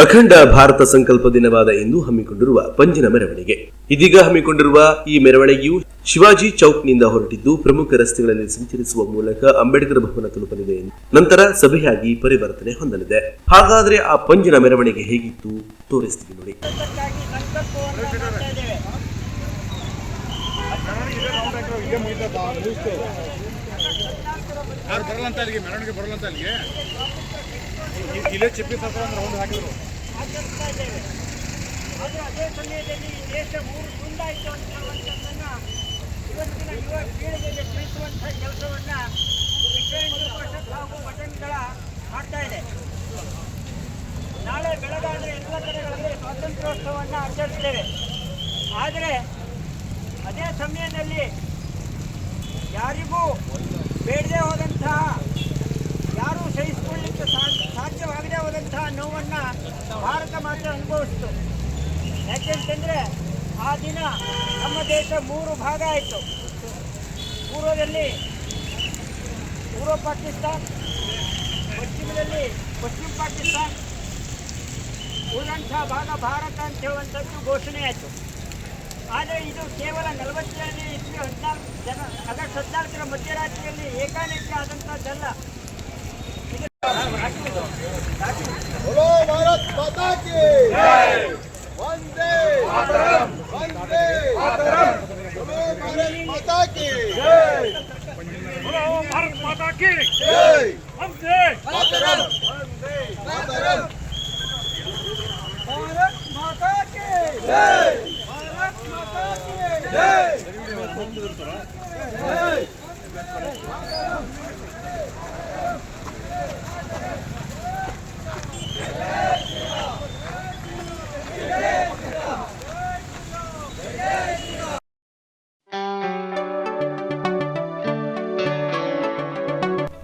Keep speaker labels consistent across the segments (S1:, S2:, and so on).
S1: ಅಖಂಡ ಭಾರತ ಸಂಕಲ್ಪ ದಿನವಾದ ಇಂದು ಹಮ್ಮಿಕೊಂಡಿರುವ ಪಂಜಿನ ಮೆರವಣಿಗೆ. ಇದೀಗ ಹಮ್ಮಿಕೊಂಡಿರುವ ಈ ಮೆರವಣಿಗೆಯು ಶಿವಾಜಿ ಚೌಕ್ನಿಂದ ಹೊರಟಿದ್ದು ಪ್ರಮುಖ ರಸ್ತೆಗಳಲ್ಲಿ ಸಂಚರಿಸುವ ಮೂಲಕ ಅಂಬೇಡ್ಕರ್ ಭವನ ತಲುಪಲಿದೆ ನಂತರ ಸಭೆಯಾಗಿ ಪರಿವರ್ತನೆ ಹೊಂದಲಿದೆ. ಹಾಗಾದ್ರೆ ಆ ಪಂಜಿನ ಮೆರವಣಿಗೆ ಹೇಗಿತ್ತು? ತೋರಿಸ್ತೀವಿ ನೋಡಿ.
S2: ಅಲ್ಲಿಗೆ? ಮೆರವಣಿಗೆ ಅಲ್ಲಿಗೆ? ಇಲ್ಲೇ ಚಿಪ್ಪಿ ಶಾಸ್ತ್ರ ಅಂದ್ರೆ ರೌಂಡ್ ಹಾಕಿದ್ರು.
S3: ಆಚರಿಸ್ತಾ ಇದ್ದೇವೆ. ಆದರೆ ಅದೇ ಸಮಯದಲ್ಲಿ ಈ ದೇಶ ಮೂರು ತುಂಡಾಯಿತು ಅಂತಕ್ಕಂಥದ್ದನ್ನು ಇವತ್ತಿನ ಯುವ ಪೀಳಿಗೆಗೆ ತಿಳಿಸುವಂಥ ಕೆಲಸವನ್ನು ವಿಶ್ವೇಂದ್ರ ಹಾಗೂ ಮಠಗಳ ಮಾಡ್ತಾ ಇದೆ. ನಾಳೆ ಬೆಳಗಾದ್ರೆ ಎಲ್ಲ ಕಡೆಗಳಲ್ಲಿ ಸ್ವಾತಂತ್ರ್ಯೋತ್ಸವವನ್ನು ಆಚರಿಸ್ತೇವೆ. ಆದರೆ ಅದೇ ಸಮಯದಲ್ಲಿ ಯಾರಿಗೂ ಬೇಡದೆ ಹೋದಂತಹ, ಯಾರೂ ಸಹಿಸಿಕೊಳ್ಳಲಿಕ್ಕೆ ಸಾ- ಸಾಧ್ಯವಾಗದೇ ಹೋದಂತಹ ನೋವನ್ನು ಭಾರತ ಮಾತ್ರ ಅನುಭವಿಸ್ತು. ಯಾಕೆಂತಂದರೆ ಆ ದಿನ ನಮ್ಮ ದೇಶ ಮೂರು ಭಾಗ ಆಯಿತು. ಪೂರ್ವದಲ್ಲಿ ಪೂರ್ವ ಪಾಕಿಸ್ತಾನ್, ಪಶ್ಚಿಮದಲ್ಲಿ ಪಶ್ಚಿಮ ಪಾಕಿಸ್ತಾನ್. ಉಳಿದಂಥ ಭಾಗ ಭಾರತ ಅಂತ ಹೇಳುವಂಥದ್ದು ಘೋಷಣೆ ಆಯಿತು. ಆದರೆ ಇದು ಕೇವಲ ನಲವತ್ತೇಳನೇ ಇಸ್ವಿ ಹದಿನಾಲ್ಕು ಜನ, ಆಗಸ್ಟ್ ಹದಿನಾಲ್ಕರ ಮಧ್ಯರಾತ್ರಿಯಲ್ಲಿ ಏಕಾಏಕಿ ಆದಂಥದ್ದಲ್ಲ ಇದು భారత్ పతాకి వందే
S4: వందే
S3: భారత్ పతాకి భారత్
S4: పతాకి వందే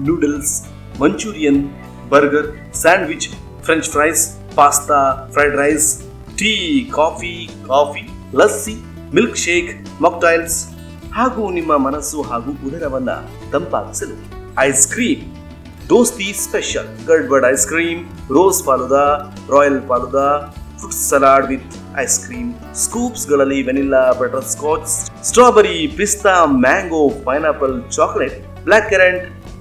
S1: noodles Manchurian burger sandwich French fries pasta fried rice tea coffee coffee lassi milkshake mocktails ಹಾಗೂ ನಿಮ್ಮ ಮನಸ್ಸು ಹಾಗೂ ಉದರವನ್ನ ತಂಪಾಗಿಸಲು ಐಸ್ ಕ್ರೀಮ್ ದೋಸ್ತಿ special gadbad ice cream rose falooda royal falooda fruit salad with ice cream ಸ್ಕೂಪ್ಸ್ಗಳಲ್ಲಿ vanilla butterscotch strawberry pista mango pineapple chocolate black currant